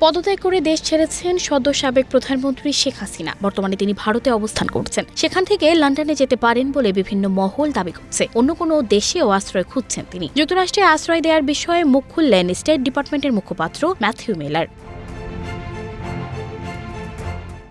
পদত্যাগ করে দেশ ছেড়েছেন সদ্য সাবেক প্রধানমন্ত্রী শেখ হাসিনা। বর্তমানে তিনি ভারতে অবস্থান করছেন। সেখান থেকে লন্ডনে যেতে পারেন বলে বিভিন্ন মহল দাবি করছে। অন্য কোনো দেশেও আশ্রয় খুঁজছেন তিনি। যুক্তরাষ্ট্রে আশ্রয় দেওয়ার বিষয়ে মুখ খুললেন স্টেট ডিপার্টমেন্টের মুখপাত্র ম্যাথিউ মিলার।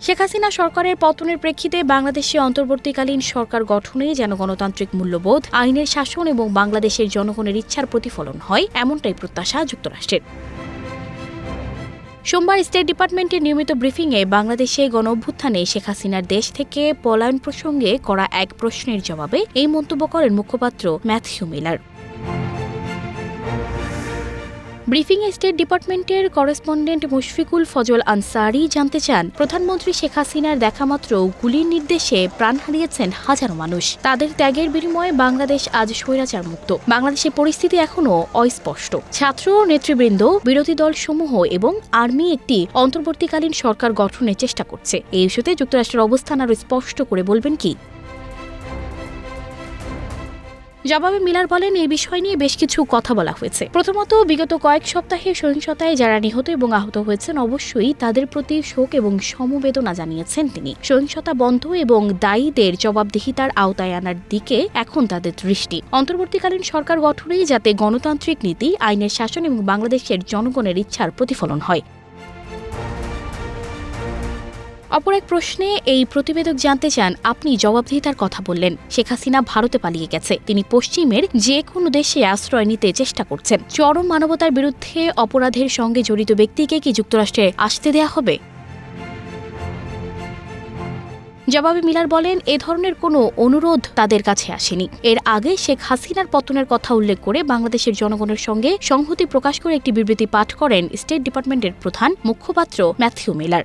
শেখ হাসিনা সরকারের পতনের প্রেক্ষিতে বাংলাদেশে অন্তর্বর্তীকালীন সরকার গঠনে যেন গণতান্ত্রিক মূল্যবোধ, আইনের শাসন এবং বাংলাদেশের জনগণের ইচ্ছার প্রতিফলন হয়, এমনটাই প্রত্যাশা যুক্তরাষ্ট্রের। সোমবার স্টেট ডিপার্টমেন্টের নিয়মিত ব্রিফিংয়ে বাংলাদেশে গণ অভ্যুত্থানে শেখ হাসিনার দেশ থেকে পলায়ন প্রসঙ্গে করা এক প্রশ্নের জবাবে এই মন্তব্য করেন মুখপাত্র ম্যাথিউ মিলার। ব্রিফিংয়ে স্টেট ডিপার্টমেন্টের করেসপন্ডেন্ট মুশফিকুল ফজল আনসারি জানতে চান, প্রধানমন্ত্রী শেখ হাসিনার দেখামাত্র গুলির নির্দেশে প্রাণ হারিয়েছেন হাজারো মানুষ। তাদের ত্যাগের বিনিময়ে বাংলাদেশ আজ স্বৈরাচার মুক্ত বাংলাদেশের পরিস্থিতি এখনও অস্পষ্ট। ছাত্র নেতৃবৃন্দ, বিরোধী দল সমূহ এবং আর্মি একটি অন্তর্বর্তীকালীন সরকার গঠনের চেষ্টা করছে। এই ইস্যুতে যুক্তরাষ্ট্রের অবস্থান আরও স্পষ্ট করে বলবেন কি? জবাবে মিলার বলেন এই বিষয় নিয়ে বেশ কিছু কথা বলা হয়েছে। প্রথমত, বিগত কয়েক সপ্তাহে সহিংসতায় যারা নিহত এবং আহত হয়েছেন, অবশ্যই তাদের প্রতি শোক এবং সমবেদনা জানিয়েছেন তিনি। সহিংসতা বন্ধ এবং দায়ীদের জবাবদিহিতার আওতায় আনার দিকে এখন তাদের দৃষ্টি। অন্তর্বর্তীকালীন সরকার গঠনেই যাতে গণতান্ত্রিক নীতি, আইনের শাসন এবং বাংলাদেশের জনগণের ইচ্ছার প্রতিফলন হয়। অপর এক প্রশ্নে, এই প্রতিবেদক জানতে চান, আপনি জবাবদিহিতার কথা বললেন। শেখ হাসিনা ভারতে পালিয়ে গেছে। তিনি পশ্চিমের যে কোনো দেশে আশ্রয় নিতে চেষ্টা করছেন। চরম মানবতার বিরুদ্ধে অপরাধের সঙ্গে জড়িত ব্যক্তিকে কি যুক্তরাষ্ট্রে আসতে দেয়া হবে? জবাবে মিলার বলেন, এ ধরনের কোনো অনুরোধ তাদের কাছে আসেনি। এর আগে শেখ হাসিনার পতনের কথা উল্লেখ করে বাংলাদেশের জনগণের সঙ্গে সংহতি প্রকাশ করে একটি বিবৃতি পাঠ করেন স্টেট ডিপার্টমেন্টের প্রধান মুখপাত্র ম্যাথিউ মিলার।